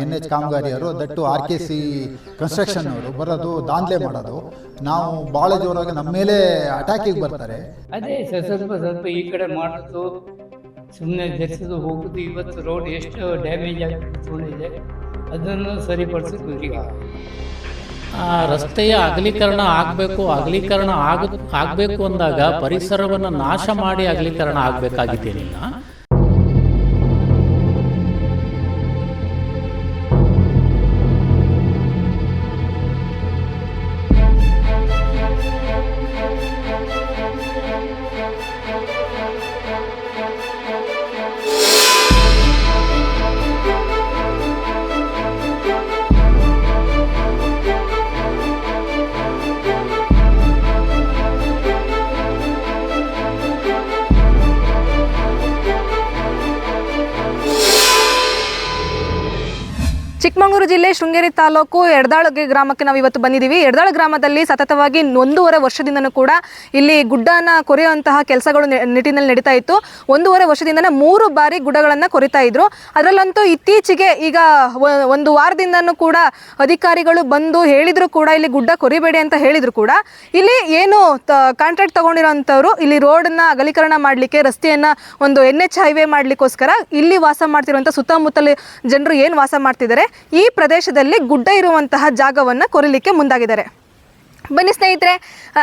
N H ಕಾಮಗಾರಿಯವರು that R K C construction ಅವರು ಬರೋದು ದಾಂಧ್ಲೆ ಮಾಡೋದು. ನಾವು ಬಹಳ ಜೋರಾಗಿ ನಮ್ಮ ಮೇಲೆ ಅಟ್ಯಾಕಿಗೆ ಬರ್ತಾರೆ. ಅದೇ ಸ್ವಲ್ಪ ಸ್ವಲ್ಪ ಈ ಕಡೆ ಮಾಡೋದು ಸುಮ್ಮನೆ ಧರಿಸೋದು ಹೋಗೋದು ಇವತ್ತು ರೋಡ್ ಎಷ್ಟು ಡ್ಯಾಮೇಜ್ ಆಗಿದೆ ಕೂತ್ಕೊಂಡಿದೆ ಅದನ್ನು ಸರಿಪಡಿಸೋದು ಈಗ. ಆ ರಸ್ತೆಯ ಅಗಲೀಕರಣ ಆಗಬೇಕು ಅಗಲೀಕರಣ ಆಗ ಆಗಬೇಕು ಅಂದಾಗ ಪರಿಸರವನ್ನು ನಾಶ ಮಾಡಿ ಅಗಲೀಕರಣ ಆಗಬೇಕಾಗಿದ್ದೇನಿಲ್ಲ. ಜಿಲ್ಲೆ ಶೃಂಗೇರಿ ತಾಲೂಕು ಎಡದಾಳಗೆ ಗ್ರಾಮಕ್ಕೆ ನಾವು ಇವತ್ತು ಬಂದಿದ್ದೀವಿ ಎಡದಾಳ ಗ್ರಾಮದಲ್ಲಿ ಸತತವಾಗಿ ಒಂದೂವರೆ ವರ್ಷದಿಂದನೂ ಕೂಡ ಇಲ್ಲಿ ಗುಡ್ಡನ ಕೊರೆಯುವಂತಹ ಕೆಲಸಗಳು ನಿಟ್ಟಿನಲ್ಲಿ ನಡೀತಾ ಇತ್ತು. ಒಂದೂವರೆ ವರ್ಷದಿಂದನೇ ಮೂರು ಬಾರಿ ಗುಡ್ಡಗಳನ್ನು ಕೊರಿತಾ ಇದ್ರು. ಅದರಲ್ಲಂತೂ ಇತ್ತೀಚೆಗೆ ಈಗ ಒಂದು ವಾರದಿಂದನೂ ಕೂಡ ಅಧಿಕಾರಿಗಳು ಬಂದು ಹೇಳಿದ್ರು ಕೂಡ ಇಲ್ಲಿ ಗುಡ್ಡ ಕೊರಿಬೇಡಿ ಅಂತ ಹೇಳಿದ್ರು ಕೂಡ. ಇಲ್ಲಿ ಏನು ಕಾಂಟ್ರಾಕ್ಟ್ ತಗೊಂಡಿರೋಂಥವ್ರು ಇಲ್ಲಿ ರೋಡನ್ನ ಅಗಲೀಕರಣ ಮಾಡಲಿಕ್ಕೆ, ರಸ್ತೆಯನ್ನ ಒಂದು ಎನ್ ಎಚ್ ಹೈವೇ ಮಾಡಲಿಕ್ಕೋಸ್ಕರ ಇಲ್ಲಿ ವಾಸ ಮಾಡ್ತಿರುವಂಥ ಸುತ್ತಮುತ್ತಲ ಜನರು ಏನು ವಾಸ ಮಾಡ್ತಿದ್ದಾರೆ? ಈ ಪ್ರದೇಶದಲ್ಲಿ ಗುಡ್ಡ ಇರುವಂತಹ ಜಾಗವನ್ನು ಕೊರಲಿಕ್ಕೆ ಮುಂದಾಗಿದ್ದಾರೆ. ಬನ್ನಿ ಸ್ನೇಹಿತರೆ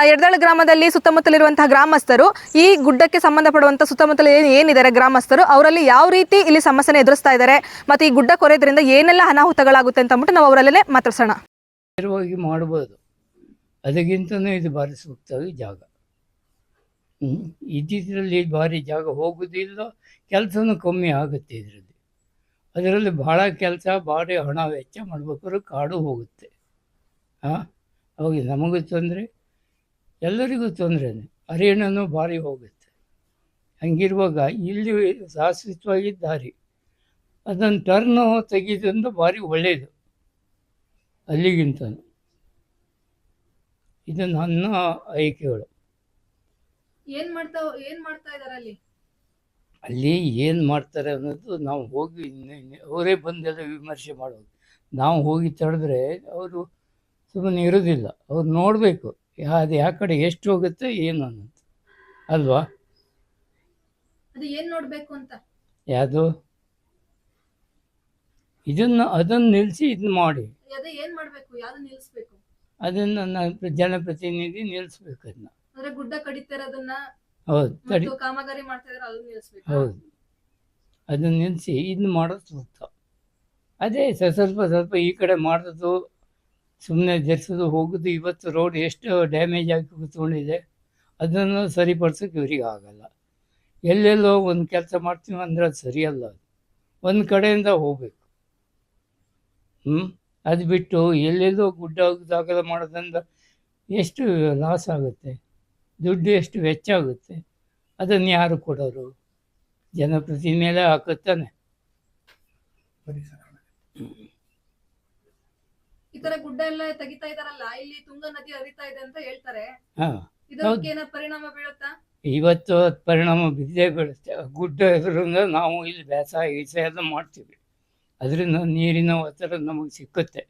ಎಡದಾಳ ಗ್ರಾಮದಲ್ಲಿ ಸುತ್ತಮುತ್ತಲಿರುವಂತಹ ಗ್ರಾಮಸ್ಥರು, ಈ ಗುಡ್ಡಕ್ಕೆ ಸಂಬಂಧಪಡುವಂಥ ಸುತ್ತಮುತ್ತಲ ಏನು ಏನಿದ್ದಾರೆ ಗ್ರಾಮಸ್ಥರು, ಅವರಲ್ಲಿ ಯಾವ ರೀತಿ ಇಲ್ಲಿ ಸಮಸ್ಯೆನ ಎದುರಿಸ್ತಾ ಇದ್ದಾರೆ, ಮತ್ತು ಈ ಗುಡ್ಡ ಕೊರೆಯೋದ್ರಿಂದ ಏನೆಲ್ಲ ಅನಾಹುತಗಳಾಗುತ್ತೆ ಅಂತ ಅಂದ್ಬಿಟ್ಟು ನಾವು ಅವರಲ್ಲೇ ಮಾತಾಡ್ಸೋಣ. ನೇರವಾಗಿ ಮಾಡ್ಬೋದು. ಅದಕ್ಕಿಂತನೂ ಇದು ಭಾರಿ ಸೂಕ್ತವಾಗಿ ಜಾಗ. ಇದ್ದಿದ್ರಲ್ಲಿ ಭಾರಿ ಜಾಗ ಹೋಗೋದಿಲ್ಲ, ಕೆಲಸನೂ ಕಮ್ಮಿ ಆಗುತ್ತೆ ಇದರಲ್ಲಿ. ಅದರಲ್ಲಿ ಭಾಳ ಕೆಲಸ, ಭಾರಿ ಹಣ ವೆಚ್ಚ ಮಾಡ್ಬೇಕಾದ್ರೆ ಕಾಡು ಹೋಗುತ್ತೆ. ಹಾಂ ಅವಾಗ ನಮಗೂ ತೊಂದರೆ, ಎಲ್ಲರಿಗೂ ತೊಂದರೆನೇ. ಅರಿಣನೂ ಭಾರಿ ಹೋಗುತ್ತೆ. ಹಂಗಿರುವಾಗ ಇಲ್ಲಿ ಶಾಶ್ವತವಾಗಿ ದಾರಿ. ಅದನ್ನು ಟರ್ನು ತೆಗೆಯೋದ್ರಿಂದ ಭಾರಿ ಒಳ್ಳೆಯದು ಅಲ್ಲಿಗಿಂತ ಇದು ನನ್ನ ಆಯ್ಕೆಗಳು. ಏನು ಮಾಡ್ತಾ ಏನು ಮಾಡ್ತಾ ಇದ್ದಾರೆ ಅಲ್ಲಿ? ಅಲ್ಲಿ ಏನು ಮಾಡ್ತಾರೆ ಅನ್ನೋದು ನಾವು ಹೋಗಿ ಅವರೇ ಬಂದೆಲ್ಲ ವಿಮರ್ಶೆ ಮಾಡೋದು. ನಾವು ಹೋಗಿ ತಡೆದ್ರೆ ಅವರು ಸುಮ್ಮನೆ ಇರೋದಿಲ್ಲ. ಅವ್ರು ನೋಡಬೇಕು ಅದು ಯಾವ ಕಡೆ ಎಷ್ಟು ಹೋಗುತ್ತೆ ಏನು ಅನ್ನೋದು. ಅಲ್ವಾ? ಅದು ಏನು ನೋಡಬೇಕು ಅಂತ? ಯಾವುದು? ಇದನ್ನು ಅದನ್ನು ನಿಲ್ಲಿಸಿ ಇದನ್ನ ಮಾಡಿ. ಅದನ್ನ ಅದನ್ನು ಜನಪ್ರತಿನಿಧಿ ನಿಲ್ಲಿಸ್ಬೇಕು ಅದನ್ನ ಗುಡ್ಡ ಕಡಿತಾರೆ ಇರೋದನ್ನ ಹೌದು. ತಡಿ ಕಾಮಗಾರಿ ಮಾಡ್ತಾ ಇದ್ರೆ ಅದನ್ನ ನಿಲ್ಲಿಸ್ಬೇಕು. ಹೌದು. ಅದನ್ನ ನಿಲ್ಲಿಸಿ ಇದನ್ನ ಮಾಡೋದು ಸೂಕ್ತ ಅದೇ ಸ- ಸ್ವಲ್ಪ ಸ್ವಲ್ಪ ಈ ಕಡೆ ಮಾಡೋದು ಸುಮ್ಮನೆ ಧರಿಸೋದು ಹೋಗೋದು ಇವತ್ತು ರೋಡ್ ಎಷ್ಟು ಡ್ಯಾಮೇಜ್ ಆಗಿ ಕೂತ್ಕೊಂಡಿದೆ ಅದನ್ನು ಸರಿಪಡಿಸೋಕೆ ಇವರಿಗೆ ಆಗಲ್ಲ. ಎಲ್ಲೆಲ್ಲೋ ಒಂದು ಕೆಲಸ ಮಾಡ್ತೀವಿ ಅಂದರೆ ಅದು ಸರಿಯಲ್ಲ ಅದು. ಒಂದು ಕಡೆಯಿಂದ ಹೋಗಬೇಕು. ಹ್ಞೂ ಅದು ಬಿಟ್ಟು ಎಲ್ಲೆಲ್ಲೋ ಗುಡ್ಡ ಅಗಲ ಮಾಡೋದ್ರಿಂದ ಎಷ್ಟು ಲಾಸ್ ಆಗುತ್ತೆ? ದುಡ್ಡು ಎಷ್ಟು ವೆಚ್ಚ ಆಗುತ್ತೆ ಅದನ್ನು ಯಾರು ಕೊಡೋರು? ಜನಪ್ರತಿ ಮೇಲೆ ಹಾಕುತ್ತಾನೆ ಈ ತರ ಗುಡ್ಡ ಎಲ್ಲ ತೆಗಿತಾ ಇದಾರಲ್ಲ ಇಲ್ಲಿ ತುಂಗಾ ನದಿ ಹರಿತಾ ಇದೆ ಅಂತ ಹೇಳ್ತಾರೆ. ಹಾ ಇದಕ್ಕೆ ಏನೋ ಪರಿಣಾಮ ಬೀಳುತ್ತಾ? ಇವತ್ತು ಅದ್ ಪರಿಣಾಮ ಬಿದ್ದೇ ಬೀಳುತ್ತೆ. ಆ ಗುಡ್ಡ ಇದ್ರಿಂದ ನಾವು ಇಲ್ಲಿ ಬೇಸಾಯ ಗೀಸಾಯ ಎಲ್ಲ ಮಾಡ್ತೀವಿ. ಅದರಿಂದ ನೀರಿನ ಒತ್ತಡ ನಮಗೆ ಸಿಕ್ಕುತ್ತೆ.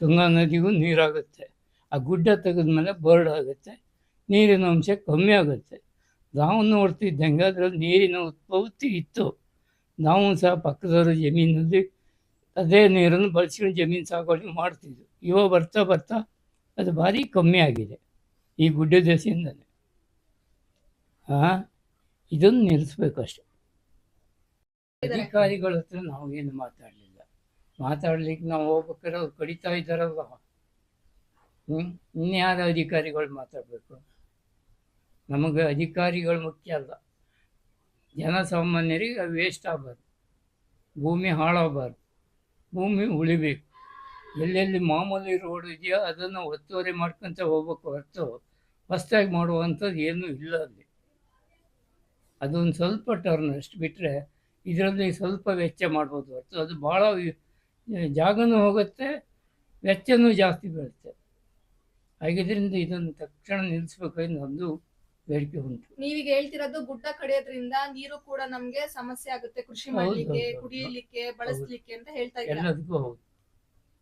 ತುಂಗಾ ನದಿಗೂ ನೀರಾಗುತ್ತೆ. ಆ ಗುಡ್ಡ ತೆಗೆದ್ಮೇಲೆ ಬರ್ಡ್ ಆಗುತ್ತೆ. ನೀರಿನ ಅಂಶ ಕಮ್ಮಿ ಆಗುತ್ತೆ. ನಾವು ನೋಡ್ತಿದ್ದಂಗೆ ಅದರಲ್ಲಿ ನೀರಿನ ಉತ್ಪತ್ತಿ ಇತ್ತು. ನಾವು ಸಹ ಪಕ್ಕದವರು ಜಮೀನಲ್ಲಿ ಅದೇ ನೀರನ್ನು ಬಳಸ್ಕೊಂಡು ಜಮೀನು ಸಾಗುವಳಿ ಮಾಡ್ತಿದ್ವಿ. ಇವಾಗ ಬರ್ತಾ ಬರ್ತಾ ಅದು ಭಾರಿ ಕಮ್ಮಿ ಆಗಿದೆ. ಈ ಗುಡ್ಡ ದೆಸೆಯಿಂದಲೇ ಹಾಂ ಇದನ್ನು ನಿಲ್ಲಿಸ್ಬೇಕು ಅಷ್ಟೆ. ಅಧಿಕಾರಿಗಳ ಹತ್ರ ನಾವು ಏನು ಮಾತಾಡಲಿಲ್ಲ. ಮಾತಾಡ್ಲಿಕ್ಕೆ ನಾವು ಹೋಗ್ಬೇಕಾದ್ರೆ ಅವ್ರು ಕಡಿತಾ ಇದ್ದಾರಲ್ವ? ಹ್ಞೂ ಇನ್ಯಾರ ಅಧಿಕಾರಿಗಳು ಮಾತಾಡಬೇಕು? ನಮಗೆ ಅಧಿಕಾರಿಗಳು ಮುಖ್ಯ ಅಲ್ಲ. ಜನಸಾಮಾನ್ಯರಿಗೆ ಅದು ವೇಸ್ಟ್ ಆಗಬಾರ್ದು. ಭೂಮಿ ಹಾಳಾಗಬಾರ್ದು. ಭೂಮಿ ಉಳಿಬೇಕು. ಎಲ್ಲೆಲ್ಲಿ ಮಾಮೂಲಿ ರೋಡ್ ಇದೆಯೋ ಅದನ್ನು ಒತ್ತುವರಿ ಮಾಡ್ಕೊತ ಹೋಗ್ಬೇಕು ಹೊರತು ಹೊಸ್ದಾಗಿ ಮಾಡುವಂಥದ್ದು ಏನೂ ಇಲ್ಲ ಅಲ್ಲಿ. ಅದೊಂದು ಸ್ವಲ್ಪ ಟರ್ನ್ ಅಷ್ಟು ಬಿಟ್ಟರೆ ಇದರಲ್ಲಿ ಸ್ವಲ್ಪ ವೆಚ್ಚ ಮಾಡ್ಬೋದು ಹೊರತು. ಅದು ಭಾಳ ಜಾಗನೂ ಹೋಗುತ್ತೆ, ವೆಚ್ಚನೂ ಜಾಸ್ತಿ ಬೀಳುತ್ತೆ. ಹಾಗಿದ್ರಿಂದ ಇದನ್ನು ತಕ್ಷಣ ನಿಲ್ಲಿಸ್ಬೇಕು ನಮ್ಮದು ಬೇಡಿಕೆ ಉಂಟು. ನೀವೀಗ ಹೇಳ್ತಿರೋದು ಗುಡ್ಡ ಕಡಿಯೋದ್ರಿಂದ ನೀರು ಕೂಡ ನಮ್ಗೆ ಸಮಸ್ಯೆ ಆಗುತ್ತೆ. ಕೃಷಿ ಹೌದು, ಮಾಡ್ಲಿಕ್ಕೆ ಹೌದು. ಕುಡಿಯಲಿಕ್ಕೆ ಬಳಸ್ಲಿಕ್ಕೆ ಅಂತ ಹೇಳ್ತಾ ಇದ್ದೀರಾ? ಎಲ್ಲದಕ್ಕೂ ಹೌದು.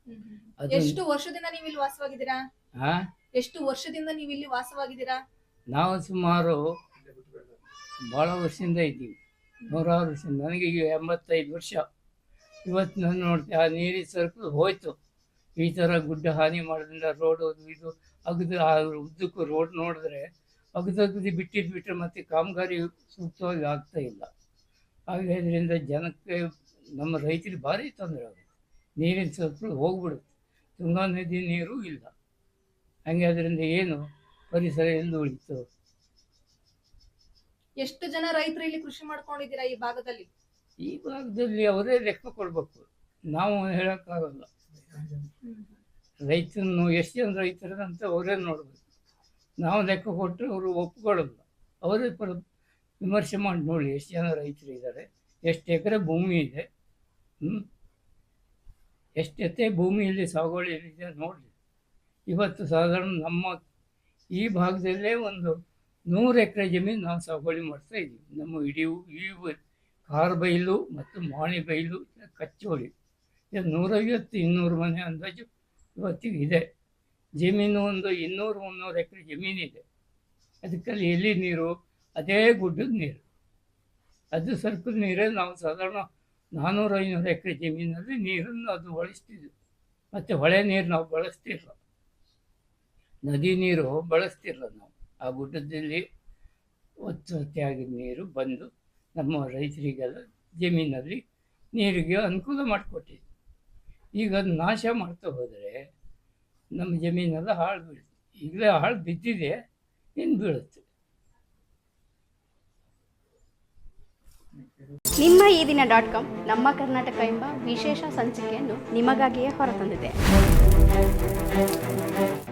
ಹ್ಮ್, ಹ್ಮ್. ಅದು ಎಷ್ಟು ವರ್ಷದಿಂದ ನೀವು ಇಲ್ಲಿ ವಾಸವಾಗಿದ್ದೀರಾ? ಹಾ ಎಷ್ಟು ವರ್ಷದಿಂದ ನೀವು ಇಲ್ಲಿ ವಾಸವಾಗಿದ್ದೀರಾ? ನಾವು ಸುಮಾರು ಬಹಳ ವರ್ಷದಿಂದ ಇದ್ದೀವಿ. ನೂರಾರು ವರ್ಷದಿಂದ ನನಗೆ ಈಗ ಎಂಬತ್ತೈದು ವರ್ಷ. ಇವತ್ತು ನಾನು ನೋಡ್ತೀನಿ ಆ ನೀರಿನ ಸರ್ಕು ಹೋಯ್ತು. ಈ ಥರ ಗುಡ್ಡ ಹಾನಿ ಮಾಡೋದ್ರಿಂದ ರೋಡ್ ಇದು ಅಗದು ಆ ಉದ್ದಕ್ಕೂ ರೋಡ್ ನೋಡಿದ್ರೆ ಅಗದಗದಿ ಬಿಟ್ಟಿದ್ದು ಬಿಟ್ಟರೆ ಮತ್ತೆ ಕಾಮಗಾರಿ ಸೂಕ್ತವಾಗಿ ಆಗ್ತಾ ಇಲ್ಲ. ಹಾಗೆ ಇದರಿಂದ ಜನಕ್ಕೆ ನಮ್ಮ ರೈತರಿಗೆ ಭಾರಿ ತೊಂದರೆ ಆಗುತ್ತೆ. ನೀರಿನ ಸರ್ಕಲ್ ಹೋಗ್ಬಿಡುತ್ತೆ. ತುಂಗಾ ನದಿ ನೀರು ಇಲ್ಲ. ಹಂಗೆ ಅದರಿಂದ ಏನು ಪರಿಸರ ಎಲ್ಲೂ ಉಳಿತು? ಎಷ್ಟು ಜನ ರೈತರು ಇಲ್ಲಿ ಕೃಷಿ ಮಾಡ್ಕೊಂಡಿದ್ದೀರಾ ಈ ಭಾಗದಲ್ಲಿ? ಈ ಭಾಗದಲ್ಲಿ ಅವರೇ ಲೆಕ್ಕ ಕೊಡ್ಬೇಕು. ನಾವು ಹೇಳೋಕ್ಕಾಗಲ್ಲ. ರೈತನ್ನು ಎಷ್ಟು ಜನ ರೈತರಂತ ಅವರೇ ನೋಡಬೇಕು. ನಾವು ಲೆಕ್ಕ ಕೊಟ್ಟರೆ ಅವರು ಒಪ್ಕೊಳ್ಳೋದು ಅವರೇ ಪರ, ವಿಮರ್ಶೆ ಮಾಡಿ ನೋಡಿ ಎಷ್ಟು ಜನ ರೈತರು ಇದ್ದಾರೆ, ಎಷ್ಟು ಎಕರೆ ಭೂಮಿ ಇದೆ ಹ್ಞೂ ಎಷ್ಟು ಎತ್ತೆ ಭೂಮಿಯಲ್ಲಿ ಸಾಗುವಳಿ ಇದೆ ನೋಡಿ. ಇವತ್ತು ಸಾಧಾರಣ ನಮ್ಮ ಈ ಭಾಗದಲ್ಲೇ ಒಂದು ನೂರು ಎಕರೆ ಜಮೀನು ನಾವು ಸಾಗುವಳಿ ಮಾಡ್ತಾ ಇದ್ದೀವಿ. ನಮ್ಮ ಇಡೀ ಈ ಕಾರ್ ಬೈಲು ಮತ್ತು ಮಾಣಿ ಬೈಲು, ಕಚ್ಚೋಳಿ, ಇದು ನೂರೈವತ್ತು ಇನ್ನೂರು ಮನೆ ಅಂದಾಜು ಇವತ್ತಿಗೆ ಇದೆ. ಜಮೀನು ಒಂದು ಇನ್ನೂರು, ಮುನ್ನೂರು ಎಕರೆ ಜಮೀನಿದೆ ಅದಕ್ಕಲ್ಲಿ ಎಲ್ಲಿ ನೀರು? ಅದೇ ಗುಡ್ಡದ ನೀರು. ಅದು ಸ್ವಲ್ಪ ನೀರೇ ನಾವು ಸಾಧಾರಣ ನಾನ್ನೂರು ಐನೂರು ಎಕರೆ ಜಮೀನಲ್ಲಿ ನೀರನ್ನು ಅದು ಬಳಸ್ತಿದ್ವಿ. ಮತ್ತು ಹೊಳೆ ನೀರು ನಾವು ಬಳಸ್ತಿರಲ್ಲ ನದಿ ನೀರು ಬಳಸ್ತಿಲ್ಲ ನಾವು. ಆ ಗುಡ್ಡದಲ್ಲಿ ಒತ್ತೊತ್ತೆಯಾಗಿದ್ದ ನೀರು ಬಂದು ನಮ್ಮ ರೈತರಿಗೆಲ್ಲ ಜಮೀನಲ್ಲಿ ನೀರಿಗೆ ಅನುಕೂಲ ಮಾಡಿಕೊಟ್ಟಿದ್ವಿ. ಈಗ ಅದು ನಾಶ ಮಾಡ್ತಾ ಹೋದರೆ ನಮ್ಮ ಜಮೀನೆಲ್ಲ ಹಾಳು ಬೀಳುತ್ತೆ ಈಗಲೇ ಹಾಳು ಬಿದ್ದಿದೆ ಇನ್ನು ಬೀಳುತ್ತೆ. ನಿಮ್ಮ ಈ ದಿನ ಡಾಟ್ ಕಾಮ್ ನಮ್ಮ ಕರ್ನಾಟಕ ಎಂಬ ವಿಶೇಷ ಸಂಚಿಕೆಯನ್ನು ನಿಮಗಾಗಿಯೇ ಹೊರತಂದಿದೆ.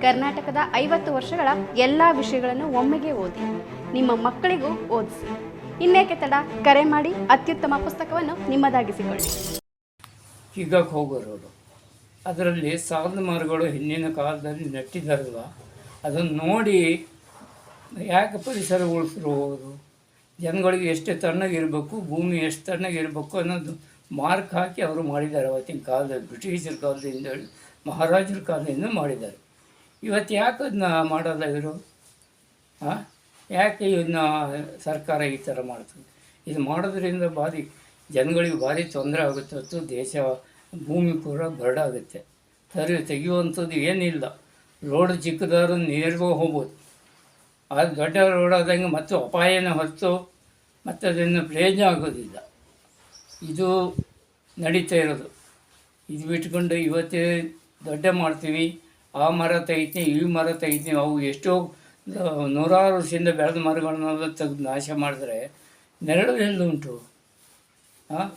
ಕರ್ನಾಟಕದ ಐವತ್ತು ವರ್ಷಗಳ ಎಲ್ಲ ವಿಷಯಗಳನ್ನು ಒಮ್ಮೆಗೆ ಓದಿ ನಿಮ್ಮ ಮಕ್ಕಳಿಗೂ ಓದಿಸಿ. ಇನ್ನೇಕೆ ತಡ ಕರೆ ಮಾಡಿ ಅತ್ಯುತ್ತಮ ಪುಸ್ತಕವನ್ನು ನಿಮ್ಮದಾಗಿಸಿಕೊಳ್ಳಿ. ಈಗ ಹೋಗೋ ರೋಡು ಅದರಲ್ಲಿ ಸಾಲದ ಮರಗಳು ಹಿಂದಿನ ಕಾಲದಲ್ಲಿ ನೆಟ್ಟಿದ್ದಾರಲ್ಲ ಅದನ್ನು ನೋಡಿ ಯಾಕೆ ಪರಿಸರ ಹೋಗೋದು ಜನಗಳಿಗೆ ಎಷ್ಟು ತಣ್ಣಗಿರಬೇಕು, ಭೂಮಿ ಎಷ್ಟು ತಣ್ಣಗಿರಬೇಕು ಅನ್ನೋದು ಮಾರ್ಕ್ ಹಾಕಿ ಅವರು ಮಾಡಿದ್ದಾರೆ ಅವತ್ತಿನ ಕಾಲದಲ್ಲಿ, ಬ್ರಿಟಿಷರ ಕಾಲದಿಂದ ಮಹಾರಾಜರ ಕಾಲದಿಂದ ಮಾಡಿದ್ದಾರೆ. ಇವತ್ತು ಯಾಕೆ ಅದನ್ನ ಮಾಡಲ್ಲ ಇವರು? ಹಾಂ ಯಾಕೆ ಇದನ್ನ ಸರ್ಕಾರ ಈ ಥರ ಮಾಡ್ತದೆ? ಇದು ಮಾಡೋದ್ರಿಂದ ಭಾರಿ, ಜನಗಳಿಗೆ ಭಾರಿ ತೊಂದರೆ ಆಗುತ್ತೆ ಹೊತ್ತು ದೇಶ ಭೂಮಿ ಪೂರ ಆಗುತ್ತೆ. ಸರಿ, ತೆಗೆಯುವಂಥದ್ದು ಏನಿಲ್ಲ. ರೋಡ್ ಚಿಕ್ಕದಾದ್ರು ನೇರಿಗೂ ಹೋಗ್ಬೋದು. ಅದು ದೊಡ್ಡ ರೋಡ್ ಆದಂಗೆ ಮತ್ತು ಅಪಾಯನ ಹೊತ್ತು ಮತ್ತು ಅದನ್ನು ಪ್ರಯೋಜನ ಆಗೋದಿಲ್ಲ. ಇದು ನಡೀತಾ ಇರೋದು. ಇದು ಬಿಟ್ಕೊಂಡು ಇವತ್ತೇ ದೊಡ್ಡ ಮಾಡ್ತೀವಿ. ಆ ಮರ ತೆಗಿತೀನಿ, ಈ ಮರ ತೆಗಿತೀನಿ. ಅವು ಎಷ್ಟೋ, ನೂರಾರು ವರ್ಷದಿಂದ ಬೆಳೆದ ಮರಗಳನ್ನೆಲ್ಲ ತೆಗೆದು ನಾಶ ಮಾಡಿದ್ರೆ ನೆರಳು ಎಲ್ಲ ಉಂಟು? ಹಾಂ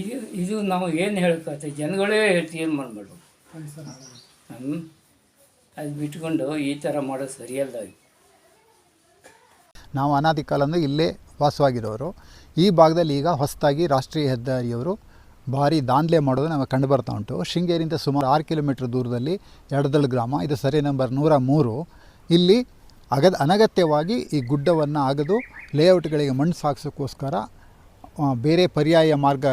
ಇದು ಇದು ನಾವು ಏನು ಹೇಳೋಕ್ಕಾಗ್ತದೆ? ಜನಗಳೇ ತೀರ್ಮಾನ ಮಾಡಬೇಕು? ಹ್ಞೂ ಅದು ಬಿಟ್ಕೊಂಡು ಈ ಥರ ಮಾಡೋದು ಸರಿಯಲ್ಲ ನಾವು ಅನಾದಿ ಕಾಲದಿಂದ ಇಲ್ಲೇ ವಾಸವಾಗಿರೋರು. ಈ ಭಾಗದಲ್ಲಿ ಈಗ ಹೊಸದಾಗಿ ರಾಷ್ಟ್ರೀಯ ಹೆದ್ದಾರಿಯವರು ಭಾರಿ ದಾಂಧಲೆ ಮಾಡೋದು ನಮಗೆ ಕಂಡು ಬರ್ತಾ ಉಂಟು. ಶೃಂಗೇರಿಯಿಂದ ಸುಮಾರು ಆರು ಕಿಲೋಮೀಟ್ರ್ ದೂರದಲ್ಲಿ ಎಡದಳ್ ಗ್ರಾಮ, ಇದು ಸರಿ ನಂಬರ್ ನೂರ ಮೂರು. ಇಲ್ಲಿ ಅಗದ ಅನಗತ್ಯವಾಗಿ ಈ ಗುಡ್ಡವನ್ನು ಅಗದು, ಲೇಔಟ್ಗಳಿಗೆ ಮಣ್ಣು ಸಾಗಿಸೋಕ್ಕೋಸ್ಕರ ಬೇರೆ ಪರ್ಯಾಯ ಮಾರ್ಗ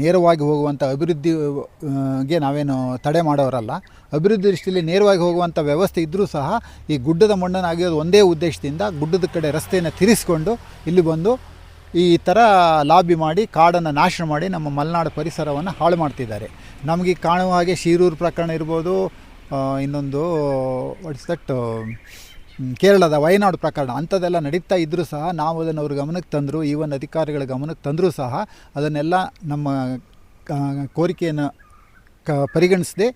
ನೇರವಾಗಿ ಹೋಗುವಂಥ ಅಭಿವೃದ್ಧಿಗೆ ನಾವೇನು ತಡೆ ಮಾಡೋರಲ್ಲ. ಅಭಿವೃದ್ಧಿ ದೃಷ್ಟಿಯಲ್ಲಿ ನೇರವಾಗಿ ಹೋಗುವಂಥ ವ್ಯವಸ್ಥೆ ಇದ್ದರೂ ಸಹ ಈ ಗುಡ್ಡದ ಮಣ್ಣನಾಗಿರೋದು ಒಂದೇ ಉದ್ದೇಶದಿಂದ ಗುಡ್ಡದ ಕಡೆ ರಸ್ತೆಯನ್ನು ತಿರಿಸ್ಕೊಂಡು ಇಲ್ಲಿ ಬಂದು ಈ ಥರ ಲಾಬಿ ಮಾಡಿ, ಕಾಡನ್ನು ನಾಶ ಮಾಡಿ ನಮ್ಮ ಮಲೆನಾಡು ಪರಿಸರವನ್ನು ಹಾಳು ಮಾಡ್ತಿದ್ದಾರೆ. ನಮಗೆ ಕಾಣುವ ಹಾಗೆ ಶಿರೂರು ಪ್ರಕರಣ ಇರ್ಬೋದು ಇನ್ನೊಂದು ವಾಟ್ಸ್ ದಟ್ ಕೇರಳದ ವಯನಾಡು ಪ್ರಕರಣ, ಅಂಥದ್ದೆಲ್ಲ ನಡೀತಾ ಇದ್ದರೂ ಸಹ ನಾವು ಅದನ್ನು ಅವ್ರ ಗಮನಕ್ಕೆ ತಂದರು ಈವನ್ ಅಧಿಕಾರಿಗಳ ಗಮನಕ್ಕೆ ತಂದರೂ ಸಹ ಅದನ್ನೆಲ್ಲ ನಮ್ಮ ಕೋರಿಕೆಯನ್ನು ಕ, ಪರಿಗಣಿಸದೆ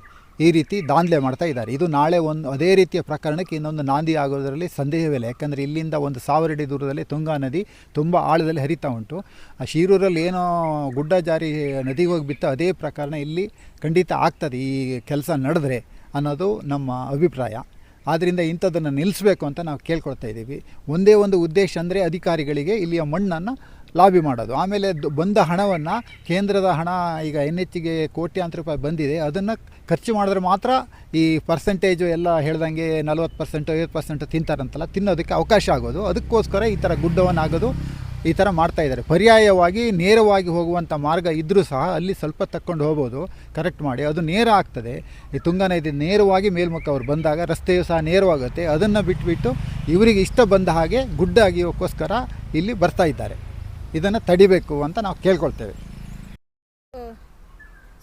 ಈ ರೀತಿ ದಾಂಧಲೆ ಮಾಡ್ತಾ ಇದ್ದಾರೆ. ಇದು ನಾಳೆ ಒಂದು, ಅದೇ ರೀತಿಯ ಪ್ರಕರಣಕ್ಕೆ ಇನ್ನೊಂದು ನಾಂದಿ ಆಗೋದರಲ್ಲಿ ಸಂದೇಹವಿಲ್ಲ ಯಾಕಂದರೆ ಇಲ್ಲಿಂದ ಒಂದು ಸಾವಿರ ಅಡಿ ದೂರದಲ್ಲಿ ತುಂಗಾ ನದಿ ತುಂಬ ಆಳದಲ್ಲಿ ಹರಿತಾ ಉಂಟು. ಆ ಶಿರೂರಲ್ಲಿ ಏನೋ ಗುಡ್ಡ ಜಾರಿ ನದಿಗೆ ಹೋಗಿ ಬಿತ್ತು ಅದೇ ಪ್ರಕರಣ ಇಲ್ಲಿ ಖಂಡಿತ ಆಗ್ತದೆ. ಈ ಕೆಲಸ ನಡೆದ್ರೆ ಅನ್ನೋದು ನಮ್ಮ ಅಭಿಪ್ರಾಯ. ಆದ್ದರಿಂದ ಇಂಥದ್ದನ್ನು ನಿಲ್ಲಿಸಬೇಕು ಅಂತ ನಾವು ಕೇಳ್ಕೊಳ್ತಾ ಇದ್ದೀವಿ. ಒಂದೇ ಒಂದು ಉದ್ದೇಶ ಅಂದರೆ ಅಧಿಕಾರಿಗಳಿಗೆ ಇಲ್ಲಿಯ ಮಣ್ಣನ್ನು ಲಾಬಿ ಮಾಡೋದು. ಆಮೇಲೆ ಬಂದ ಹಣವನ್ನು ಕೇಂದ್ರದ ಹಣ, ಈಗ ಎನ್ ಎಚ್ಗೆ ಕೋಟ್ಯಾಂತರ ರೂಪಾಯಿ ಬಂದಿದೆ, ಅದನ್ನು ಖರ್ಚು ಮಾಡಿದ್ರೆ ಮಾತ್ರ ಈ ಪರ್ಸೆಂಟೇಜು ಎಲ್ಲ ಹೇಳ್ದಂಗೆ ನಲ್ವತ್ತು ಪರ್ಸೆಂಟು ಐವತ್ತು ಪರ್ಸೆಂಟು ತಿಂತಾರಂತಲ್ಲ, ತಿನ್ನೋದಕ್ಕೆ ಅವಕಾಶ ಆಗೋದು. ಅದಕ್ಕೋಸ್ಕರ ಈ ಥರ ಗುಡ್ಡವನ್ನು ಆಗೋದು ಈ ಥರ ಮಾಡ್ತಾ ಇದ್ದಾರೆ. ಪರ್ಯಾಯವಾಗಿ ನೇರವಾಗಿ ಹೋಗುವಂಥ ಮಾರ್ಗ ಇದ್ದರೂ ಸಹ ಅಲ್ಲಿ ಸ್ವಲ್ಪ ತಕ್ಕೊಂಡು ಹೋಗ್ಬೋದು. ಕರೆಕ್ಟ್ ಮಾಡಿ. ಅದು ನೇರ ಆಗ್ತದೆ. ಈ ತುಂಗಾ ನದಿ ನೇರವಾಗಿ ಮೇಲ್ಮುಖ ಅವ್ರು ಬಂದಾಗ ರಸ್ತೆಯು ಸಹ ನೇರವಾಗುತ್ತೆ. ಅದನ್ನು ಬಿಟ್ಬಿಟ್ಟು ಇವರಿಗೆ ಇಷ್ಟ ಬಂದ ಹಾಗೆ ಗುಡ್ಡ ಹೋಗೋಸ್ಕರ ಇಲ್ಲಿ ಬರ್ತಾ ಇದ್ದಾರೆ. ಇದನ್ನು ತಡಿಬೇಕು ಅಂತ ನಾವು ಕೇಳ್ಕೊಳ್ತೇವೆ.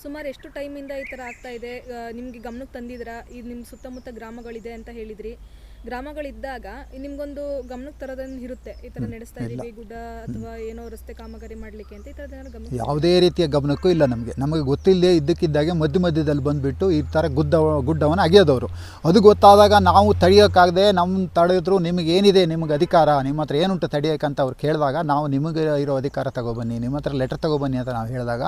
ಸುಮಾರು ಎಷ್ಟು ಟೈಮಿಂದ ಈ ಥರ ಆಗ್ತಾ ಇದೆ? ನಿಮಗೆ ಗಮನಕ್ಕೆ ತಂದಿದ್ದೀರಾ? ಇದು ನಿಮ್ಮ ಸುತ್ತಮುತ್ತ ಗ್ರಾಮಗಳಿದೆ ಅಂತ ಹೇಳಿದ್ರಿ. ಗ್ರಾಮಗಳಿದ್ದಾಗ ನಿಮ್ಗೊಂದು ಗಮನಕ್ಕೆ ತರೋದನ್ನು ಇರುತ್ತೆ. ಈ ತರ ನಡೆಸ್ತಾ ಇದೀವಿ ಗುಡ್ಡ ಅಥವಾ ಏನೋ ರಸ್ತೆ ಕಾಮಗಾರಿ ಮಾಡ್ಲಿಕ್ಕೆ ಅಂತ ಈ ತರ ಗಮನ ಯಾವುದೇ ರೀತಿಯ ಗಮನಕ್ಕೂ ಇಲ್ಲ ನಮಗೆ. ನಮಗೆ ಗೊತ್ತಿಲ್ಲದೆ ಇದ್ದಕ್ಕಿದ್ದಾಗೆ ಮಧ್ಯ ಮಧ್ಯದಲ್ಲಿ ಬಂದುಬಿಟ್ಟು ಈ ಥರ ಗುಡ್ಡ ಗುಡ್ಡವನ್ನು ಅಗೆಯೋದವರು. ಅದು ಗೊತ್ತಾದಾಗ ನಾವು ತಡೆಯೋಕ್ಕಾಗದೆ ನಮ್ಮ ತಡೆದ್ರು ನಿಮಗೆ ಏನಿದೆ ನಿಮಗೆ ಅಧಿಕಾರ ನಿಮ್ಮ ಹತ್ರ ಏನುಂಟು ತಡೆಯೋಕ್ಕಂತ ಅವ್ರು ಕೇಳಿದಾಗ ನಾವು ನಿಮಗೆ ಇರೋ ಅಧಿಕಾರ ತಗೊಬನ್ನಿ ನಿಮ್ಮ ಹತ್ರ ಲೆಟರ್ ತಗೊಬನ್ನಿ ಅಂತ ನಾವು ಹೇಳಿದಾಗ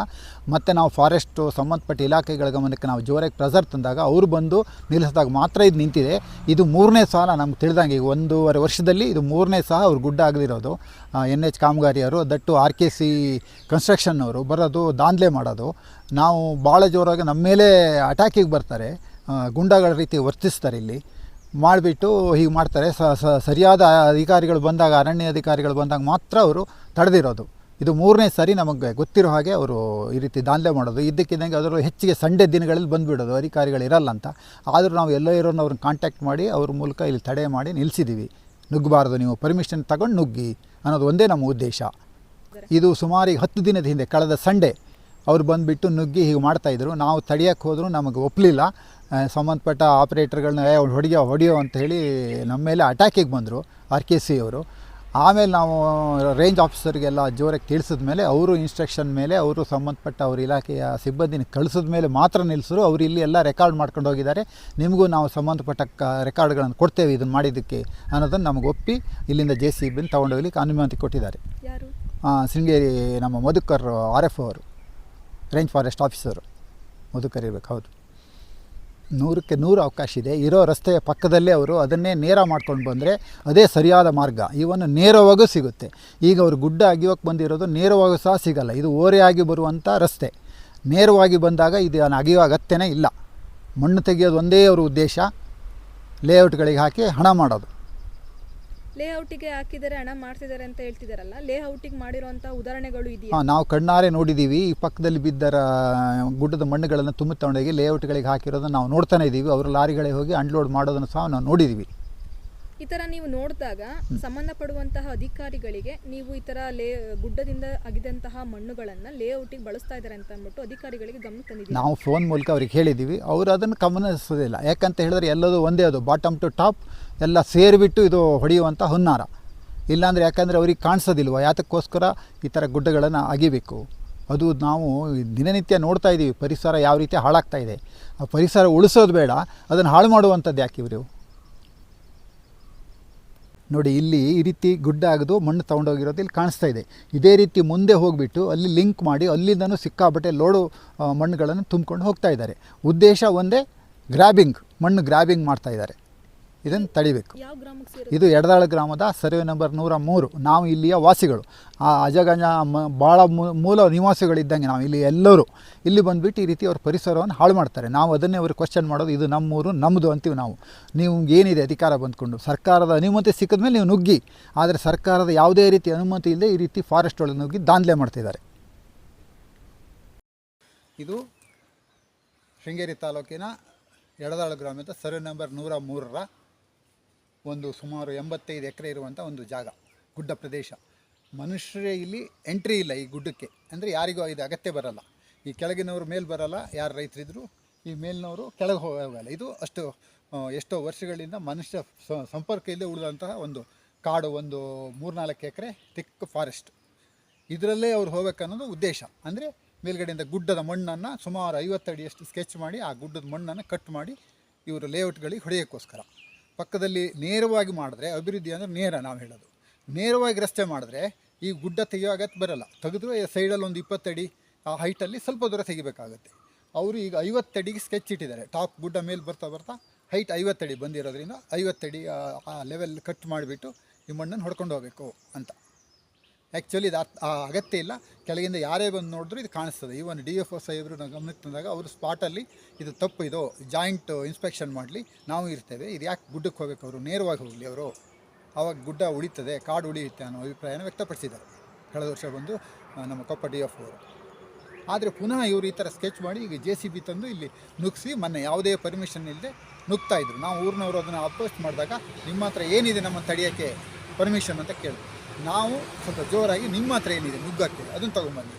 ಮತ್ತು ನಾವು ಫಾರೆಸ್ಟು ಸಂಬಂಧಪಟ್ಟ ಇಲಾಖೆಗಳ ಗಮನಕ್ಕೆ ನಾವು ಜೋರಾಗಿ ಪ್ರೆಸರ್ ತಂದಾಗ ಅವರು ಬಂದು ನಿಲ್ಲಿಸಿದಾಗ ಮಾತ್ರ ಇದು ನಿಂತಿದೆ. ಇದು ಮೂರನೇ ಸಾಲ ನಮ್ಗೆ ತಿಳಿದಂಗೆ ಈಗ ಒಂದೂವರೆ ವರ್ಷದಲ್ಲಿ ಇದು ಮೂರನೇ ಸಹ ಅವ್ರು ಗುಡ್ಡ ಆಗದಿರೋದು. ಎನ್ ಎಚ್ ಕಾಮಗಾರಿಯವರು, ದಟ್ಟು ಆರ್ ಕೆ ಸಿ ಕನ್ಸ್ಟ್ರಕ್ಷನ್ನವರು ಬರೋದು ದಾಂಧಲೆ ಮಾಡೋದು. ನಾವು ಭಾಳ ಜೋರಾಗಿ ನಮ್ಮ ಮೇಲೆ ಅಟ್ಯಾಕಿಗೆ ಬರ್ತಾರೆ. ಗುಂಡಗಳ ರೀತಿ ವರ್ತಿಸ್ತಾರೆ ಇಲ್ಲಿ. ಮಾಡಿಬಿಟ್ಟು ಹೀಗೆ ಮಾಡ್ತಾರೆ. ಸರಿಯಾದ ಅಧಿಕಾರಿಗಳು ಬಂದಾಗ, ಅರಣ್ಯ ಅಧಿಕಾರಿಗಳು ಬಂದಾಗ ಮಾತ್ರ ಅವರು ತಡೆದಿರೋದು. ಇದು ಮೂರನೇ ಸಾರಿ ನಮಗೆ ಗೊತ್ತಿರೋ ಹಾಗೆ ಅವರು ಈ ರೀತಿ ದಾಂಧಲೆ ಮಾಡೋದು. ಇದ್ದಕ್ಕಿದ್ದಂಗೆ ಅದರ ಹೆಚ್ಚಿಗೆ ಸಂಡೇ ದಿನಗಳಲ್ಲಿ ಬಂದುಬಿಡೋದು. ಅಧಿಕಾರಿಗಳು ಇರಲ್ಲ ಅಂತ. ಆದರೂ ನಾವು ಎಲ್ಲೋ ಇರೋನ್ನ ಅವ್ರನ್ನ ಕಾಂಟ್ಯಾಕ್ಟ್ ಮಾಡಿ ಅವ್ರ ಮೂಲಕ ಇಲ್ಲಿ ತಡೆ ಮಾಡಿ ನಿಲ್ಲಿಸಿದ್ದೀವಿ ನುಗ್ಗಬಾರ್ದು, ನೀವು ಪರ್ಮಿಷನ್ ತಗೊಂಡು ನುಗ್ಗಿ ಅನ್ನೋದು ಒಂದೇ ನಮ್ಮ ಉದ್ದೇಶ. ಇದು ಸುಮಾರು ಈಗ ಹತ್ತು ದಿನದ ಹಿಂದೆ, ಕಳೆದ ಸಂಡೇ ಅವ್ರು ಬಂದುಬಿಟ್ಟು ನುಗ್ಗಿ ಹೀಗೆ ಮಾಡ್ತಾಯಿದ್ರು ನಾವು ತಡೆಯೋಕ್ಕೆ ಹೋದರೂ ನಮಗೆ ಒಪ್ಪಲಿಲ್ಲ ಸಂಬಂಧಪಟ್ಟ ಆಪ್ರೇಟರ್ಗಳನ್ನ ಹೊಡಿಯೋ ಹೊಡಿಯೋ ಅಂತ ಹೇಳಿ ನಮ್ಮ ಮೇಲೆ ಅಟ್ಯಾಕಿಗೆ ಬಂದರು. ಆರ್ ಕೆ ಸಿ ಅವರು. ಆಮೇಲೆ ನಾವು ರೇಂಜ್ ಆಫೀಸರ್ಗೆಲ್ಲ ಜೋರಾಗಿ ತಿಳಿಸಿದ ಮೇಲೆ ಅವರು ಇನ್ಸ್ಟ್ರಕ್ಷನ್ ಮೇಲೆ ಅವರು ಸಂಬಂಧಪಟ್ಟ ಅವ್ರ ಇಲಾಖೆಯ ಸಿಬ್ಬಂದಿನ ಕಳಿಸಿದ ಮೇಲೆ ಮಾತ್ರ ನಿಲ್ಲಿಸರು ಅವರು ಇಲ್ಲಿ ಎಲ್ಲ ರೆಕಾರ್ಡ್ ಮಾಡ್ಕೊಂಡು ಹೋಗಿದ್ದಾರೆ. ನಿಮಗೂ ನಾವು ಸಂಬಂಧಪಟ್ಟ ಕ ರೆಕಾರ್ಡ್ಗಳನ್ನು ಕೊಡ್ತೇವೆ ಇದನ್ನು ಮಾಡಿದ್ದಕ್ಕೆ ಅನ್ನೋದನ್ನು ನಮಗೆ ಒಪ್ಪಿ ಇಲ್ಲಿಂದ ಜೆ ಸಿ ಬಿನ ತೊಗೊಂಡೋಗ್ಲಿಕ್ಕೆ ಅನುಮತಿ ಕೊಟ್ಟಿದ್ದಾರೆ. ಶೃಂಗೇರಿ ನಮ್ಮ ಮಧುಕರ್ ಆರ್ ಎಫ್ ಅವರು ರೇಂಜ್ ಫಾರೆಸ್ಟ್ ಆಫೀಸರು ಮಧುಕರ್ ಇರಬೇಕು ಹೌದು. ನೂರಕ್ಕೆ ನೂರು ಅವಕಾಶ ಇದೆ. ಇರೋ ರಸ್ತೆಯ ಪಕ್ಕದಲ್ಲೇ ಅವರು ಅದನ್ನೇ ನೇರ ಮಾಡ್ಕೊಂಡು ಬಂದರೆ ಅದೇ ಸರಿಯಾದ ಮಾರ್ಗ. ಇವನ್ನು ನೇರವಾಗೂ ಸಿಗುತ್ತೆ. ಈಗ ಅವರು ಗುಡ್ಡ ಅಗಿಯೋಕ್ಕೆ ಬಂದಿರೋದು ನೇರವಾಗೂ ಸಹ ಸಿಗಲ್ಲ. ಇದು ಓರೆಯಾಗಿ ಬರುವಂಥ ರಸ್ತೆ. ನೇರವಾಗಿ ಬಂದಾಗ ಇದು ಅಗಿಯೋ ಅಗತ್ಯನೇ ಇಲ್ಲ. ಮಣ್ಣು ತೆಗೆಯೋದು ಒಂದೇ ಅವರ ಉದ್ದೇಶ. ಲೇಔಟ್ಗಳಿಗೆ ಹಾಕಿ ಹಣ ಮಾಡೋದು. ಲೇಔಟಿಗೆ ಹಾಕಿದರೆ ಹಣ ಮಾಡ್ತಿದ್ದಾರೆ ಅಂತ ಹೇಳ್ತಿದಾರಲ್ಲ ಲೇಔಟಿಗೆ ಮಾಡಿರುವಂತಹ ಉದಾಹರಣೆಗಳು ಇದೆಯಾ? ಹಾಂ, ನಾವು ಕಣ್ಣಾರೆ ನೋಡಿದೀವಿ. ಈ ಪಕ್ಕದಲ್ಲಿ ಬಿದ್ದರ, ಗುಡ್ಡದ ಮಣ್ಣುಗಳನ್ನು ತುಂಬ ತಗೊಂಡೋಗಿ ಲೇಔಟ್ಗಳಿಗೆ ಹಾಕಿರೋದನ್ನ ನಾವು ನೋಡ್ತಾನೆ ಇದ್ದೀವಿ ಅವರು ಲಾರಿಗಳಿಗೆ ಹೋಗಿ ಅನ್ಲೋಡ್ ಮಾಡೋದನ್ನು ಸಹ ನಾವು ನೋಡಿದ್ದೀವಿ ಈ ತರ ನೀವು ನೋಡಿದಾಗ ಸಂಬಂಧಪಡುವಂತಹ ಅಧಿಕಾರಿಗಳಿಗೆ ನೀವು ಈ ತರ ಲೇ, ಗುಡ್ಡದಿಂದ ಅಗಿದಂತಹ ಮಣ್ಣುಗಳನ್ನು ಲೇಔಟಿಗೆ ಬಳಸ್ತಾ ಇದ್ದಾರೆ ಅಂತ ಅಂದ್ಬಿಟ್ಟು ಅಧಿಕಾರಿಗಳಿಗೆ ಗಮನ ತಂದಿದ್ದೀವಿ ನಾವು ಫೋನ್ ಮೂಲಕ ಅವ್ರಿಗೆ ಹೇಳಿದ್ದೀವಿ. ಅವರು ಅದನ್ನು ಗಮನಿಸೋದಿಲ್ಲ. ಯಾಕಂತ ಹೇಳಿದ್ರೆ ಎಲ್ಲದೂ ಒಂದೇ, ಅದು ಬಾಟಮ್ ಟು ಟಾಪ್ ಎಲ್ಲ ಸೇರಿಬಿಟ್ಟು ಇದು ಹೊಡೆಯುವಂಥ ಹುನ್ನಾರ. ಇಲ್ಲಾಂದರೆ ಯಾಕಂದರೆ ಅವ್ರಿಗೆ ಕಾಣಿಸೋದಿಲ್ವ? ಯಾತಕ್ಕೋಸ್ಕರ ಈ ಥರ ಗುಡ್ಡಗಳನ್ನು ಅಗಿಬೇಕು? ಅದು ನಾವು ದಿನನಿತ್ಯ ನೋಡ್ತಾ ಇದ್ದೀವಿ ಪರಿಸರ ಯಾವ ರೀತಿ ಹಾಳಾಗ್ತಾ ಇದೆ? ಆ ಪರಿಸರ ಉಳಿಸೋದು ಬೇಡ. ಅದನ್ನು ಹಾಳು ಮಾಡುವಂಥದ್ದು ಯಾಕೆ ಇವರು? ನೋಡಿ, ಇಲ್ಲಿ ಈ ರೀತಿ ಗುಡ್ಡ ಆಗದು ಮಣ್ಣು ತೊಗೊಂಡೋಗಿರೋದು ಇಲ್ಲಿ ಕಾಣಿಸ್ತಾ ಇದೆ. ಇದೇ ರೀತಿ ಮುಂದೆ ಹೋಗಿಬಿಟ್ಟು ಅಲ್ಲಿ ಲಿಂಕ್ ಮಾಡಿ ಅಲ್ಲಿಂದನೂ ಸಿಕ್ಕಾಬಟ್ಟೆ ಲೋಡು ಮಣ್ಣುಗಳನ್ನು ತುಂಬಿಕೊಂಡು ಹೋಗ್ತಾ ಇದ್ದಾರೆ. ಉದ್ದೇಶ ಒಂದೇ ಗ್ರ್ಯಾಬಿಂಗ್ ಮಣ್ಣು ಗ್ರ್ಯಾಬಿಂಗ್ ಮಾಡ್ತಾ ಇದ್ದಾರೆ. ಇದನ್ನು ತಡಿಬೇಕು. ಇದು ಎಡದಾಳ ಗ್ರಾಮದ ಸರ್ವೆ ನಂಬರ್ ನೂರ ಮೂರು. ನಾವು ಇಲ್ಲಿಯ ವಾಸಿಗಳು. ಆ ಅಜಗಜ ಮ ಭಾಳ ಮೂಲ ನಿವಾಸಿಗಳಿದ್ದಂಗೆ ನಾವು ಇಲ್ಲಿ ಎಲ್ಲರೂ. ಇಲ್ಲಿ ಬಂದುಬಿಟ್ಟು ಈ ರೀತಿ ಅವ್ರ ಪರಿಸರವನ್ನು ಹಾಳು ಮಾಡ್ತಾರೆ. ನಾವು ಅದನ್ನೇ ಅವ್ರಿಗೆ ಕ್ವಶನ್ ಮಾಡೋದು ಇದು ನಮ್ಮೂರು ನಮ್ಮದು ಅಂತೀವಿ ನಾವು. ನೀವು ಏನಿದೆ ಅಧಿಕಾರ ಬಂದ್ಕೊಂಡು? ಸರ್ಕಾರದ ಅನುಮತಿ ಸಿಕ್ಕಿದ ಮೇಲೆ ನೀವು ನುಗ್ಗಿ. ಆದರೆ ಸರ್ಕಾರದ ಯಾವುದೇ ರೀತಿ ಅನುಮತಿ ಇಲ್ಲದೆ ಈ ರೀತಿ ಫಾರೆಸ್ಟ್ ಒಳಗೆ ನುಗ್ಗಿ ದಾಂಧಲೆ ಮಾಡ್ತಿದ್ದಾರೆ ಇದು ಶೃಂಗೇರಿ ತಾಲೂಕಿನ ಎಡದಾಳು ಗ್ರಾಮದ ಸರ್ವೆ ನಂಬರ್ ನೂರ ಮೂರರ ಒಂದು ಸುಮಾರು ಎಂಬತ್ತೈದು ಎಕರೆ ಇರುವಂಥ ಒಂದು ಜಾಗ, ಗುಡ್ಡ ಪ್ರದೇಶ. ಮನುಷ್ಯರೇ ಇಲ್ಲಿ ಎಂಟ್ರಿ ಇಲ್ಲ ಈ ಗುಡ್ಡಕ್ಕೆ. ಅಂದರೆ ಯಾರಿಗೂ ಇದು ಅಗತ್ಯ ಬರಲ್ಲ. ಈ ಕೆಳಗಿನವರು ಮೇಲೆ ಬರಲ್ಲ, ಯಾರು ರೈತರಿದ್ರು, ಈ ಮೇಲಿನವರು ಕೆಳಗೆ ಹೋಗಲ್ಲ. ಇದು ಅಷ್ಟು ಎಷ್ಟೋ ವರ್ಷಗಳಿಂದ ಮನುಷ್ಯ ಸಂಪರ್ಕ ಇಲ್ಲದೆ ಉಳಿದಂತಹ ಒಂದು ಕಾಡು, ಒಂದು ಮೂರ್ನಾಲ್ಕು ಎಕರೆ ತಿಕ್ ಫಾರೆಸ್ಟ್ ಇದರಲ್ಲೇ ಅವ್ರು ಹೋಗಬೇಕನ್ನೋದು ಉದ್ದೇಶ. ಅಂದರೆ ಮೇಲ್ಗಡೆಯಿಂದ ಗುಡ್ಡದ ಮಣ್ಣನ್ನು ಸುಮಾರು ಐವತ್ತು ಅಡಿಯಷ್ಟು ಸ್ಕೆಚ್ ಮಾಡಿ ಆ ಗುಡ್ಡದ ಮಣ್ಣನ್ನು ಕಟ್ ಮಾಡಿ ಇವರು ಲೇಔಟ್ಗಳಿಗೆ ಹೊಡೆಯೋಕ್ಕೋಸ್ಕರ. ಪಕ್ಕದಲ್ಲಿ ನೇರವಾಗಿ ಮಾಡಿದ್ರೆ ಅಭಿವೃದ್ಧಿ ಅಂದರೆ ನೇರ ನಾವು ಹೇಳೋದು. ನೇರವಾಗಿ ರಸ್ತೆ ಮಾಡಿದ್ರೆ ಈ ಗುಡ್ಡ ತೆಗೆಯೋ ಅಗತ್ಯ ಬರಲ್ಲ. ತೆಗೆದ್ರು ಸೈಡಲ್ಲಿ ಒಂದು ಇಪ್ಪತ್ತಡಿ ಆ ಹೈಟಲ್ಲಿ ಸ್ವಲ್ಪ ದೂರ ತೆಗಿಬೇಕಾಗುತ್ತೆ. ಅವರು ಈಗ ಐವತ್ತಡಿಗೆ ಸ್ಕೆಚ್ ಇಟ್ಟಿದ್ದಾರೆ. ಟಾಪ್ ಗುಡ್ಡ ಮೇಲೆ ಬರ್ತಾ ಬರ್ತಾ ಹೈಟ್ ಐವತ್ತಡಿ ಬಂದಿರೋದ್ರಿಂದ ಐವತ್ತಡಿ ಆ- ಲೆವೆಲ್ ಕಟ್ ಮಾಡಿಬಿಟ್ಟು ಈ ಮಣ್ಣನ್ನು ಹೊಡ್ಕೊಂಡು ಹೋಗಬೇಕು ಅಂತ. ಆ್ಯಕ್ಚುಲಿ ಇದು ಅಗತ್ಯ ಇಲ್ಲ. ಕೆಳಗಿಂದ ಯಾರೇ ಬಂದು ನೋಡಿದ್ರು ಇದು ಕಾಣಿಸ್ತದೆ. ಈವನ್ ಡಿ ಎಫ್ ಒ ಸಾಹೇಬರು ನಾವು ಗಮನಕ್ಕೆ ತಂದಾಗ ಅವರು ಸ್ಪಾಟಲ್ಲಿ ಇದು ತಪ್ಪು, ಇದು ಜಾಯಿಂಟ್ ಇನ್ಸ್ಪೆಕ್ಷನ್ ಮಾಡಲಿ. ನಾವು ಇರ್ತೇವೆ. ಇದು ಯಾಕೆ ಗುಡ್ಡಕ್ಕೆ ಹೋಗಬೇಕು ಅವರು? ನೇರವಾಗಿ ಹೋಗಲಿ ಅವರು. ಆವಾಗ ಗುಡ್ಡ ಉಳಿತದೆ, ಕಾಡು ಉಳಿಯುತ್ತೆ ಅನ್ನೋ ಅಭಿಪ್ರಾಯನ ವ್ಯಕ್ತಪಡಿಸಿದ್ದಾರೆ. ಕಳೆದ ವರ್ಷ ಬಂದು ನಮ್ಮ ಕೊಪ್ಪ ಡಿ ಎಫ್ ಅವರು. ಆದರೆ ಪುನಃ ಇವರು ಈ ಥರ ಸ್ಕೆಚ್ ಮಾಡಿ ಈಗ ಜೆ ಸಿ ಬಿ ತಂದು ಇಲ್ಲಿ ನುಗ್ಸಿ ಮೊನ್ನೆ ಯಾವುದೇ ಪರ್ಮಿಷನ್ ಇಲ್ಲದೆ ನುಗ್ತಾ ಇದ್ರು. ನಾವು ಊರಿನವರು ಅದನ್ನು ಅಪೋಸ್ಟ್ ಮಾಡಿದಾಗ ನಿಮ್ಮ ಏನಿದೆ ನಮ್ಮನ್ನು ತಡೆಯೋಕ್ಕೆ ಪರ್ಮಿಷನ್ ಅಂತ ಕೇಳಿದ್ರು. ನಾವು ಸ್ವಲ್ಪ ಜೋರಾಗಿ ನಿಮ್ಮ ಹತ್ರ ಏನಿದೆ ನುಗ್ಗಕ್ಕೆ ಅದನ್ನು ತೊಗೊಂಬನ್ನಿ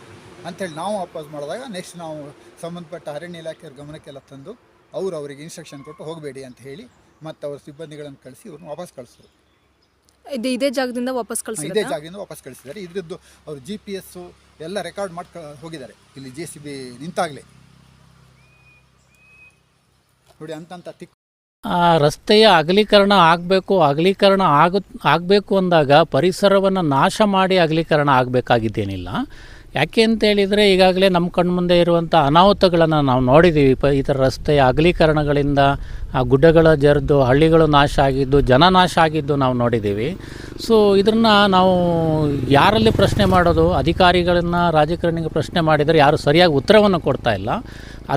ಅಂಥೇಳಿ ನಾವು ವಾಪಸ್ ಮಾಡಿದಾಗ ನೆಕ್ಸ್ಟ್ ನಾವು ಸಂಬಂಧಪಟ್ಟ ಅರಣ್ಯ ಇಲಾಖೆಯವ್ರ ಗಮನಕ್ಕೆಲ್ಲ ತಂದು ಅವರು ಅವರಿಗೆ ಇನ್ಸ್ಟ್ರಕ್ಷನ್ ಕೊಟ್ಟು ಹೋಗಬೇಡಿ ಅಂತ ಹೇಳಿ ಮತ್ತು ಅವ್ರ ಸಿಬ್ಬಂದಿಗಳನ್ನು ಕಳಿಸಿ ಇವ್ರನ್ನ ವಾಪಸ್ ಕಳಿಸಿದ್ರು ಇದು ಇದೇ ಜಾಗದಿಂದ ವಾಪಸ್ ಇದೇ ಕಳಿಸಿದ್ರೆ ಜಾಗದಿಂದ ವಾಪಸ್ ಕಳಿಸಿದ್ದಾರೆ. ಇದರದ್ದು ಅವರು ಜಿ ಪಿ ಎಸ್ಸು ಎಲ್ಲ ರೆಕಾರ್ಡ್ ಮಾಡಿ ಹೋಗಿದ್ದಾರೆ. ಇಲ್ಲಿ ಜೆ ಸಿ ಬಿ ನಿಂತಾಗಲೇ. ನೋಡಿ ಅಂತಂತ ತಿಕ್ ಆ ರಸ್ತೆಯ ಅಗಲೀಕರಣ ಆಗಬೇಕು, ಅಗಲೀಕರಣ ಆಗ, ಆಗಬೇಕು ಅಂದಾಗ ಪರಿಸರವನ್ನು ನಾಶ ಮಾಡಿ ಅಗಲೀಕರಣ ಆಗಬೇಕಾಗಿದ್ದೇನಿಲ್ಲ. ಯಾಕೆ ಅಂತ ಹೇಳಿದರೆ ಈಗಾಗಲೇ ನಮ್ಮ ಕಣ್ಮುಂದೆ ಇರುವಂಥ ಅನಾಹುತಗಳನ್ನು ನಾವು ನೋಡಿದ್ದೀವಿ ಪ, ಈ ಥರ ರಸ್ತೆಯ ಅಗಲೀಕರಣಗಳಿಂದ ಆ ಗುಡ್ಡಗಳ ಜರಿದು, ಹಳ್ಳಿಗಳು ನಾಶ ಆಗಿದ್ದು, ಜನ ನಾಶ ಆಗಿದ್ದು ನಾವು ನೋಡಿದ್ದೀವಿ ಸೊ ಇದನ್ನು ನಾವು ಯಾರಲ್ಲಿ ಪ್ರಶ್ನೆ ಮಾಡೋದು? ಅಧಿಕಾರಿಗಳನ್ನು ರಾಜಕಾರಣಿಗೆ ಪ್ರಶ್ನೆ ಮಾಡಿದರೆ ಯಾರು ಸರಿಯಾಗಿ ಉತ್ತರವನ್ನು ಕೊಡ್ತಾ ಇಲ್ಲ.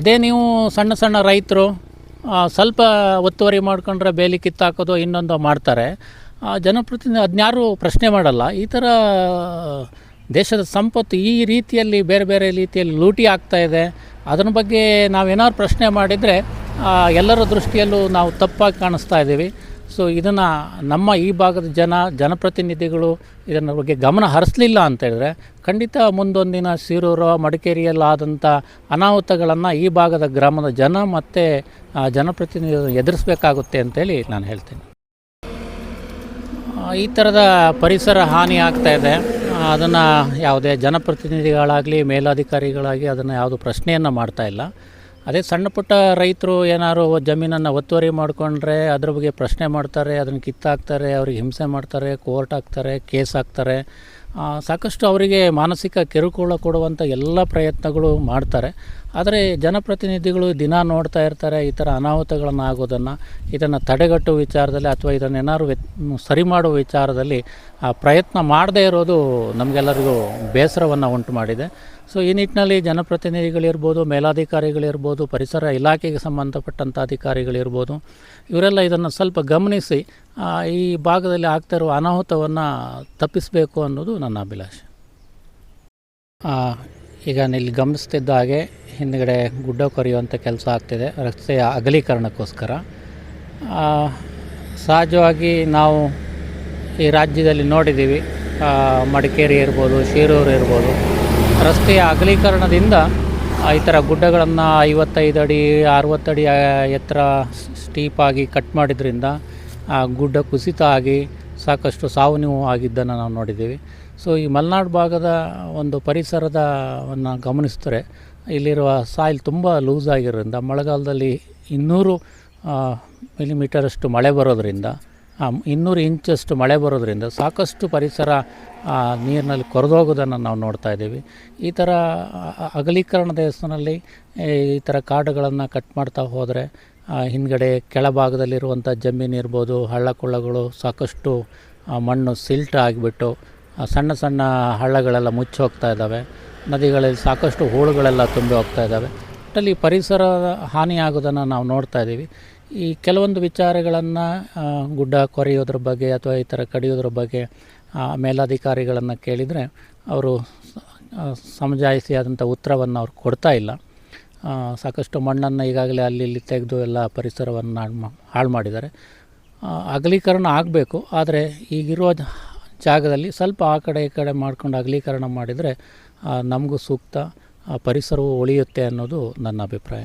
ಅದೇ ನೀವು ಸಣ್ಣ ಸಣ್ಣ ರೈತರು ಸ್ವಲ್ಪ ಒತ್ತುವರಿ ಮಾಡ್ಕೊಂಡ್ರೆ ಬೇಲಿ ಕಿತ್ತಾಕೋದು ಇನ್ನೊಂದು ಮಾಡ್ತಾರೆ. ಜನಪ್ರತಿನಿಧಿ ಅದನ್ನಾರು ಪ್ರಶ್ನೆ ಮಾಡಲ್ಲ. ಈ ಥರ, ದೇಶದ ಸಂಪತ್ತು ಈ ರೀತಿಯಲ್ಲಿ ಬೇರೆ ಬೇರೆ ರೀತಿಯಲ್ಲಿ ಲೂಟಿ ಆಗ್ತಾ ಇದೆ. ಅದರ ಬಗ್ಗೆ ನಾವೇನಾದ್ರು ಪ್ರಶ್ನೆ ಮಾಡಿದರೆ ಎಲ್ಲರ ದೃಷ್ಟಿಯಲ್ಲೂ ನಾವು ತಪ್ಪಾಗಿ ಕಾಣಿಸ್ತಾ ಇದ್ದೀವಿ. ಸೊ ಇದನ್ನು ನಮ್ಮ ಈ ಭಾಗದ ಜನ, ಜನಪ್ರತಿನಿಧಿಗಳು ಇದನ್ನ ಬಗ್ಗೆ ಗಮನ ಹರಿಸಲಿಲ್ಲ ಅಂತ ಹೇಳಿದ್ರೆ ಖಂಡಿತ ಮುಂದೊಂದಿನ ಸೀರೂರು ಮಡಿಕೇರಿಯಲ್ಲಾದಂಥ ಅನಾಹುತಗಳನ್ನು ಈ ಭಾಗದ ಗ್ರಾಮದ ಜನ ಮತ್ತು ಜನಪ್ರತಿನಿಧಿಗಳು ಎದುರಿಸಬೇಕಾಗುತ್ತೆ ಅಂತೇಳಿ ನಾನು ಹೇಳ್ತೀನಿ. ಈ ಥರದ ಪರಿಸರ ಹಾನಿ ಆಗ್ತಾ ಇದೆ. ಅದನ್ನು ಯಾವುದೇ ಜನಪ್ರತಿನಿಧಿಗಳಾಗಲಿ ಮೇಲಾಧಿಕಾರಿಗಳಾಗಿ ಅದನ್ನು ಯಾವುದು ಪ್ರಶ್ನೆಯನ್ನು ಮಾಡ್ತಾ ಇಲ್ಲ. ಅದೇ ಸಣ್ಣ ಪುಟ್ಟ ರೈತರು ಏನಾದ್ರು ಜಮೀನನ್ನು ಒತ್ತುವರಿ ಮಾಡಿಕೊಂಡ್ರೆ ಅದ್ರ ಬಗ್ಗೆ ಪ್ರಶ್ನೆ ಮಾಡ್ತಾರೆ, ಅದನ್ನು ಕಿತ್ತಾಕ್ತಾರೆ, ಅವ್ರಿಗೆ ಹಿಂಸೆ ಮಾಡ್ತಾರೆ, ಕೋರ್ಟ್ ಹಾಕ್ತಾರೆ, ಕೇಸ್ ಹಾಕ್ತಾರೆ. ಸಾಕಷ್ಟು ಅವರಿಗೆ ಮಾನಸಿಕ ಕಿರುಕುಳ ಕೊಡುವಂಥ ಎಲ್ಲ ಪ್ರಯತ್ನಗಳು ಮಾಡ್ತಾರೆ. ಆದರೆ ಜನಪ್ರತಿನಿಧಿಗಳು ದಿನ ನೋಡ್ತಾ ಇರ್ತಾರೆ ಈ ಥರ ಅನಾಹುತಗಳನ್ನು ಆಗೋದನ್ನು ಇದನ್ನು ತಡೆಗಟ್ಟುವ ವಿಚಾರದಲ್ಲಿ ಅಥವಾ ಇದನ್ನು ಏನಾದ್ರು ವ್ಯತ್ ಸರಿ ಮಾಡುವ ವಿಚಾರದಲ್ಲಿ ಆ ಪ್ರಯತ್ನ ಮಾಡದೇ ಇರೋದು ನಮಗೆಲ್ಲರಿಗೂ ಬೇಸರವನ್ನು ಉಂಟು ಮಾಡಿದೆ. ಸೊ ಈ ನಿಟ್ಟಿನಲ್ಲಿ ಜನಪ್ರತಿನಿಧಿಗಳಿರ್ಬೋದು, ಮೇಲಾಧಿಕಾರಿಗಳಿರ್ಬೋದು, ಪರಿಸರ ಇಲಾಖೆಗೆ ಸಂಬಂಧಪಟ್ಟಂಥ ಅಧಿಕಾರಿಗಳಿರ್ಬೋದು, ಇವರೆಲ್ಲ ಇದನ್ನು ಸ್ವಲ್ಪ ಗಮನಿಸಿ ಈ ಭಾಗದಲ್ಲಿ ಆಗ್ತಾ ಇರುವ ಅನಾಹುತವನ್ನು ತಪ್ಪಿಸಬೇಕು ಅನ್ನೋದು ನನ್ನ ಅಭಿಲಾಷೆ. ಈಗ ಇಲ್ಲಿ ಗಮನಿಸ್ತಿದ್ದ ಹಾಗೆ ಹಿಂದ್ಗಡೆ ಗುಡ್ಡ ಕೊರೆಯುವಂಥ ಕೆಲಸ ಆಗ್ತಿದೆ, ರಸ್ತೆಯ ಅಗಲೀಕರಣಕ್ಕೋಸ್ಕರ. ಸಹಜವಾಗಿ ನಾವು ಈ ರಾಜ್ಯದಲ್ಲಿ ನೋಡಿದ್ದೀವಿ ಮಡಿಕೇರಿ ಇರ್ಬೋದು, ಶಿರೂರು ಇರ್ಬೋದು. ರಸ್ತೆಯ ಅಗಲೀಕರಣದಿಂದ ಈ ಥರ ಗುಡ್ಡಗಳನ್ನು ಐವತ್ತೈದು ಅಡಿ ಅರವತ್ತಡಿ ಎತ್ತರ ಸ್ಟೀಪಾಗಿ ಕಟ್ ಮಾಡಿದ್ರಿಂದ ಆ ಗುಡ್ಡ ಕುಸಿತ ಆಗಿ ಸಾಕಷ್ಟು ಸಾವು ನೀವು ಆಗಿದ್ದನ್ನು ನಾವು ನೋಡಿದ್ದೀವಿ. ಸೊ ಈ ಮಲೆನಾಡು ಭಾಗದ ಒಂದು ಪರಿಸರದವನ್ನು ಗಮನಿಸಿದ್ರೆ ಇಲ್ಲಿರುವ ಸಾಯಿಲ್ ತುಂಬ ಲೂಸ್ ಆಗಿರೋದ್ರಿಂದ ಮಳೆಗಾಲದಲ್ಲಿ ಇನ್ನೂರು ಮಿಲಿಮೀಟರಷ್ಟು ಮಳೆ ಬರೋದರಿಂದ ಇನ್ನೂರು ಇಂಚಷ್ಟು ಮಳೆ ಬರೋದರಿಂದ ಸಾಕಷ್ಟು ಪರಿಸರ ನೀರಿನಲ್ಲಿ ಕೊರೆದೋಗೋದನ್ನು ನಾವು ನೋಡ್ತಾ ಇದ್ದೀವಿ. ಈ ಥರ ಅಗಲೀಕರಣ ಅಗಲೀಕರಣದ ಹೆಸರಿನಲ್ಲಿ ಈ ಥರ ಕಾಡುಗಳನ್ನು ಕಟ್ ಮಾಡ್ತಾ ಹೋದರೆ ಹಿಂದ್ಗಡೆ ಕೆಳಭಾಗದಲ್ಲಿರುವಂಥ ಜಮೀನು ಇರ್ಬೋದು ಹಳ್ಳ ಕೊಳ್ಳಗಳು ಸಾಕಷ್ಟು ಮಣ್ಣು ಸಿಲ್ಟ್ ಆಗಿಬಿಟ್ಟು ಸಣ್ಣ ಸಣ್ಣ ಹಳ್ಳಗಳೆಲ್ಲ ಮುಚ್ಚಿ ಹೋಗ್ತಾ ಇದ್ದಾವೆ. ನದಿಗಳಲ್ಲಿ ಸಾಕಷ್ಟು ಹೂಳುಗಳೆಲ್ಲ ತುಂಬಿ ಹೋಗ್ತಾ ಇದ್ದಾವೆ. ಒಟ್ಟಲ್ಲಿ ಪರಿಸರ ಹಾನಿಯಾಗೋದನ್ನು ನಾವು ನೋಡ್ತಾ ಇದ್ದೀವಿ. ಈ ಕೆಲವೊಂದು ವಿಚಾರಗಳನ್ನು ಗುಡ್ಡ ಕೊರೆಯೋದ್ರ ಬಗ್ಗೆ ಅಥವಾ ಈ ಥರ ಕಡಿಯೋದ್ರ ಬಗ್ಗೆ ಮೇಲಾಧಿಕಾರಿಗಳನ್ನು ಕೇಳಿದರೆ ಅವರು ಆ, ಸಮಜಾಯಿಸಿ ಆದಂಥ ಉತ್ತರವನ್ನು ಅವ್ರು ಕೊಡ್ತಾ ಇಲ್ಲ. ಸಾಕಷ್ಟು ಮಣ್ಣನ್ನು ಈಗಾಗಲೇ ಅಲ್ಲಿ ಇಲ್ಲಿ ತೆಗೆದು ಎಲ್ಲ ಪರಿಸರವನ್ನು ಹಾಳು ಮಾಡಿದ್ದಾರೆ. ಅಗಲೀಕರಣ ಆಗಬೇಕು ಆದರೆ ಈಗಿರುವ ಜಾಗದಲ್ಲಿ ಸ್ವಲ್ಪ ಆ ಕಡೆ ಈ ಕಡೆ ಮಾಡ್ಕೊಂಡು ಅಗಲೀಕರಣ ಮಾಡಿದರೆ ನಮಗೂ ಸೂಕ್ತ ಪರಿಸರವು ಉಳಿಯುತ್ತೆ ಅನ್ನೋದು ನನ್ನ ಅಭಿಪ್ರಾಯ.